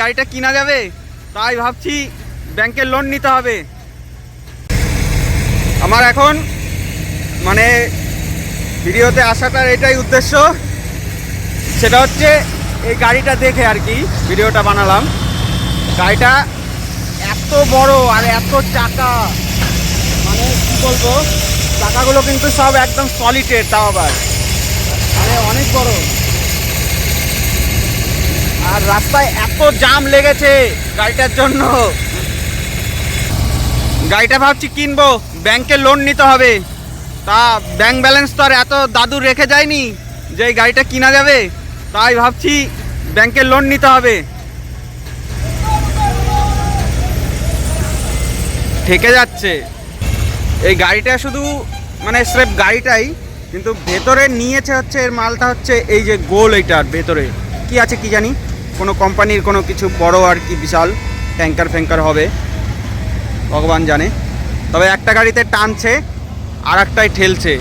গাড়িটা কিনা যাবে? তাই ভাবছি ব্যাংকের লোন নিতে হবে। আমার এখন মানে ভিডিওতে আসাটার এটাই উদ্দেশ্য। সেটা হচ্ছে এই গাড়িটা দেখে আর কি, ভিডিওটা বানালাম। গাড়িটা এত বড় আর এত চাকা। মানে কি বলব? চাকাগুলো কিন্তু সব একদম সলিটেড তাও আবার। মানে অনেক বড়। রাস্তায় এত জাম লেগেছে গাড়িটার জন্য। গাড়িটা ভাবছি কিনবো, ব্যাংকে লোন নিতে হবে। তা ব্যাংক ব্যালেন্স তো আর এত দাদু রেখে যায়নি যে এই গাড়িটা কিনা যাবে, তাই ভাবছি ব্যাংকে লোন নিতে হবে। ঠেকে যাচ্ছে। এই গাড়িটা শুধু মানে স্রেফ গাড়িটাই, কিন্তু ভেতরে নিয়েছে হচ্ছে এর মালটা হচ্ছে এই যে গোল এইটার ভেতরে। কি আছে কি জানি? কোনো কোম্পানির কোনো কিছু বড় আর কি বিশাল ট্যাঙ্কার ফ্যাঙ্কার হবে, ভগবান জানে। তবে একটা গাড়িতে টানছে আর একটাই ঠেলছে।